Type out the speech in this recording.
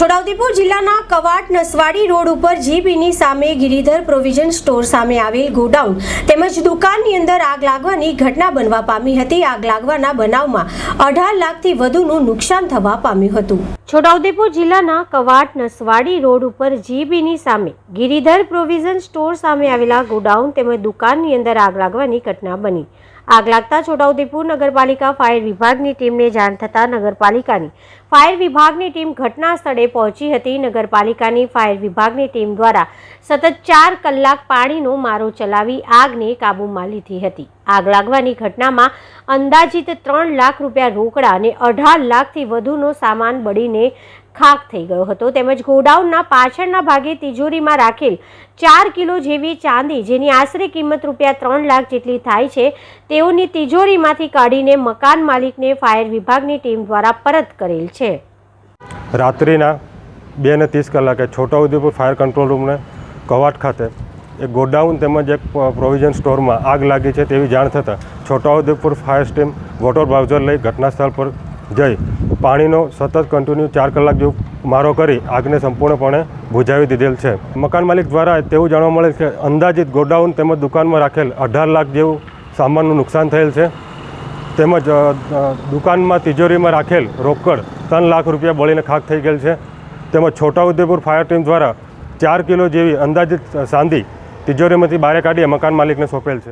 છોટાઉદેપુર જિલ્લાના કવાટ નસવાડી રોડ ઉપર જીબીની સામે ગિરિધર પ્રોવિઝન સ્ટોર સામે આવેલ ગોડાઉન તેમજ દુકાનની અંદર આગ લાગવાની ઘટના બનવા પામી હતી. આગ લાગવાના બનાવમાં અઢાર લાખથી વધુનું નુકસાન થવા પામ્યું હતું. છોટાઉદેપુર જિલ્લાના કવાટ નસવાડી રોડ ઉપર જીબીની સામે ગિરિધર પ્રોવિઝન સ્ટોર સામે આવેલા ગોડાઉન તેમજ દુકાનની અંદર આગ લાગવાની ઘટના બની. આગ લાગતા છોટાઉદેપુર નગરપાલિકા ફાયર વિભાગની ટીમને જાણ થતાં નગરપાલિકાની ફાયર વિભાગની ટીમ ઘટના સ્થળે પહોંચી હતી. નગરપાલિકાની ફાયર વિભાગની ટીમ દ્વારા સતત ચાર કલાક પાણીનો મારો ચલાવી આગને કાબૂમાં લીધી હતી. આગ લાગવાની ઘટનામાં અંદાજિત ત્રણ લાખ રૂપિયા રોકડા અને અઢાર લાખથી વધુનો સામાન બળીને ખાક થઈ ગયો હતો. તેમજ ગોડાઉનના પાછળના ભાગે તિજોરીમાં રાખેલ ચાર કિલો જેવી ચાંદી, જેની આશરે કિંમત રૂપિયા ત્રણ લાખ જેટલી થાય છે, તેઓની તિજોરીમાંથી કાઢીને મકાન માલિકને ફાયર વિભાગની ટીમ દ્વારા પરત કરેલ છે. રાત્રિના બે ને ત્રીસ કલાકે છોટાઉદેપુર ફાયર કંટ્રોલ રૂમને કવાટ ખાતે એક ગોડાઉન તેમજ એક પ્રોવિઝન સ્ટોરમાં આગ લાગી છે તેવી જાણ થતાં Chhotaudepur fire steam water bowser લઈ ઘટના સ્થળ પર જઈ પાણીનો સતત કન્ટિન્યુ ચાર કલાક જેવું મારો કરી આગને સંપૂર્ણપણે બુજાવી દીધેલ છે. મકાન માલિક દ્વારા તેવું જાણવા મળે છે કે અંદાજિત ગોડાઉન તેમજ દુકાનમાં રાખેલ અઢાર લાખ જેવું સામાનનું નુકસાન થયેલ છે. તેમજ દુકાનમાં તિજોરીમાં રાખેલ રોકડ ત્રણ લાખ રૂપિયા બળીને ખાક થઈ ગયેલ છે. તેમજ છોટાઉદેપુર ફાયર ટીમ દ્વારા ચાર કિલો જેવી અંદાજિત સાંધી તિજોરીમાંથી બહાર કાઢી મકાન માલિકને સોંપેલ છે.